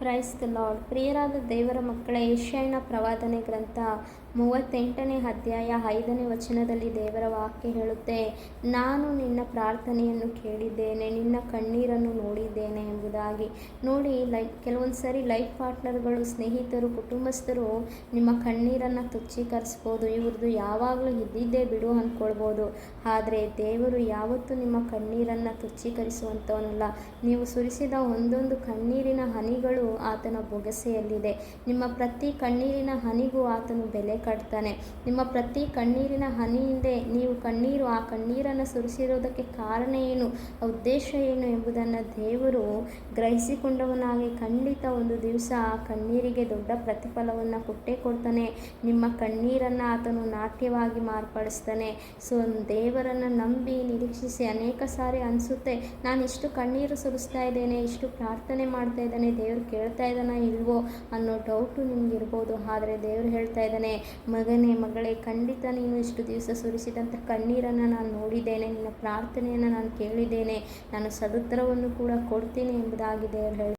Praise the lord, ಪ್ರಿಯರಾದ ದೇವರ ಮಕ್ಕಳ, ಏಷ್ಯಾಯನ ಪ್ರವಾದನೆ ಗ್ರಂಥ ಮೂವತ್ತೆಂಟನೇ ಅಧ್ಯಾಯ ಐದನೇ ವಚನದಲ್ಲಿ ದೇವರ ವಾಕ್ಯ ಹೇಳುತ್ತೆ, ನಾನು ನಿನ್ನ ಪ್ರಾರ್ಥನೆಯನ್ನು ಕೇಳಿದ್ದೇನೆ, ನಿನ್ನ ಕಣ್ಣೀರನ್ನು ನೋಡಿದ್ದೇನೆ ಎಂಬುದಾಗಿ. ನೋಡಿ ಲೈಫ್ ಕೆಲವೊಂದು ಸಾರಿ ಲೈಫ್ ಪಾರ್ಟ್ನರ್ಗಳು, ಸ್ನೇಹಿತರು, ಕುಟುಂಬಸ್ಥರು ನಿಮ್ಮ ಕಣ್ಣೀರನ್ನು ತುಚ್ಛೀಕರಿಸ್ಬೋದು ಇವ್ರದ್ದು ಯಾವಾಗಲೂ ಇದ್ದಿದ್ದೇ ಬಿಡು ಅಂದ್ಕೊಳ್ಬೋದು, ಆದರೆ ದೇವರು ಯಾವತ್ತೂ ನಿಮ್ಮ ಕಣ್ಣೀರನ್ನು ತುಚ್ಛೀಕರಿಸುವಂಥವನಲ್ಲ ನೀವು ಸುರಿಸಿದ ಒಂದೊಂದು ಕಣ್ಣೀರಿನ ಹನಿಗಳು ಆತನ ಬೊಗಸೆಯಲ್ಲಿದೆ. ನಿಮ್ಮ ಪ್ರತಿ ಕಣ್ಣೀರಿನ ಹನಿಗೂ ಆತನು ಬೆಲೆ ಕಟ್ತಾನೆ. ನಿಮ್ಮ ಪ್ರತಿ ಕಣ್ಣೀರಿನ ಹನಿಯಿಂದೆ ನೀವು ಕಣ್ಣೀರು, ಆ ಕಣ್ಣೀರನ್ನು ಸುರಿಸಿರೋದಕ್ಕೆ ಕಾರಣ ಏನು? ಉದ್ದೇಶ ಏನು ಎಂಬುದನ್ನು ದೇವರು ಗ್ರಹಿಸಿಕೊಂಡವನಾಗಿ ಖಂಡಿತ ಒಂದು ದಿವಸ ಆ ಕಣ್ಣೀರಿಗೆ ದೊಡ್ಡ ಪ್ರತಿಫಲವನ್ನು ಕೊಟ್ಟೇ ಕೊಡ್ತಾನೆ. ನಿಮ್ಮ ಕಣ್ಣೀರನ್ನು ಆತನು ನಾಟ್ಯವಾಗಿ ಮಾರ್ಪಡಿಸ್ತಾನೆ. ಸೊ, ದೇವರನ್ನು ನಂಬಿ ನಿರೀಕ್ಷಿಸಿ ಅನೇಕ ಸಾರಿ ಅನಿಸುತ್ತೆ. ನಾನು ಇಷ್ಟು ಕಣ್ಣೀರು ಸುರಿಸ್ತಾ ಇದ್ದೇನೆ, ಇಷ್ಟು ಪ್ರಾರ್ಥನೆ ಮಾಡ್ತಾ ಇದ್ದಾನೆ, ದೇವರು ಕೇಳ್ತಾ ಇದ್ದಾನ ಇಲ್ವೋ ಅನ್ನೋ ಡೌಟು ನಿಮ್ಗೆ ಇರ್ಬೋದು. ಆದರೆ ದೇವರು ಹೇಳ್ತಾ ಇದ್ದಾನೆ, ಮಗನೇ, ಮಗಳೇ, ಖಂಡಿತ ನೀನು ಇಷ್ಟು ದಿವಸ ಸುರಿಸಿದಂಥ ಕಣ್ಣೀರನ್ನು ನಾನು ನೋಡಿದ್ದೇನೆ, ನಿನ್ನ ಪ್ರಾರ್ಥನೆಯನ್ನು ನಾನು ಕೇಳಿದ್ದೇನೆ, ನಾನು ಸದುತ್ತರವನ್ನು ಕೂಡ ಕೊಡ್ತೀನಿ ಎಂಬುದಾಗಿ ದೇವರು ಹೇಳಿ